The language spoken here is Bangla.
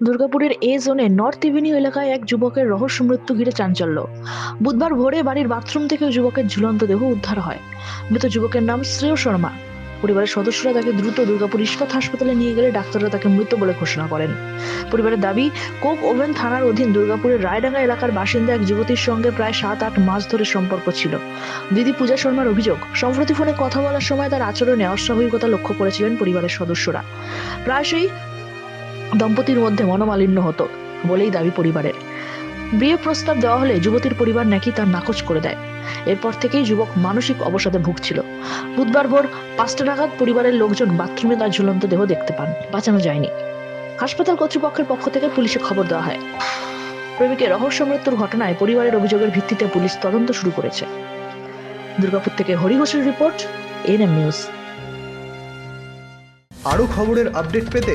দুর্গাপুরের এ জোনে নর্থ এভিনিউ এলাকায় এক যুবকের রহস্য মৃত্যু ঘিরে চাঞ্চল্য। বুধবার ভোরে বাড়ির বাথরুম থেকে যুবকের ঝুলন্ত দেহ উদ্ধার হয়। মৃত যুবকের নাম শ্রেয় শর্মা। পরিবারের সদস্যরা তাকে দ্রুত দুর্গাপুর ইস্পাত হাসপাতালে নিয়ে গেলে ডাক্তাররা তাকে মৃত বলে ঘোষণা করেন। পরিবারের দাবি, কোক ওভেন থানার অধীন দুর্গাপুরের রায়ডাঙ্গা এলাকার বাসিন্দা এক যুবতীর সঙ্গে প্রায় সাত আট মাস ধরে সম্পর্ক ছিল। দিদি পূজা শর্মার অভিযোগ, সম্প্রতি ফোনে কথা বলার সময় তার আচরণে অস্বাভাবিকতা লক্ষ্য করেছিলেন পরিবারের সদস্যরা। প্রায়শই দম্পতির মধ্যে মনোমালিন্য হতো, বলেই দাবি পরিবারের। বিয়ে প্রস্তাব দেওয়া হলে যুবতীর পরিবার নাকি তার নাকচ করে দেয়। এরপর থেকেই যুবক মানসিক অবসাদে ভুগছিল। বুধবার ভোর পাঁচটা নাগাদ পরিবারের লোকজন বাথরুমে তার ঝুলন্ত দেহ দেখতে পান, বাঁচানো যায়নি। হাসপাতাল কর্তৃপক্ষের পক্ষ থেকে পুলিশে খবর দেওয়া হয়। প্রেমিকের রহস্য মৃত্যুর ঘটনায় পরিবারের অভিযোগের ভিত্তিতে পুলিশ তদন্ত শুরু করেছে। দুর্গাপুর থেকে হরি ঘোষের রিপোর্ট, এনএম নিউজ। আরও খবরের আপডেট পেতে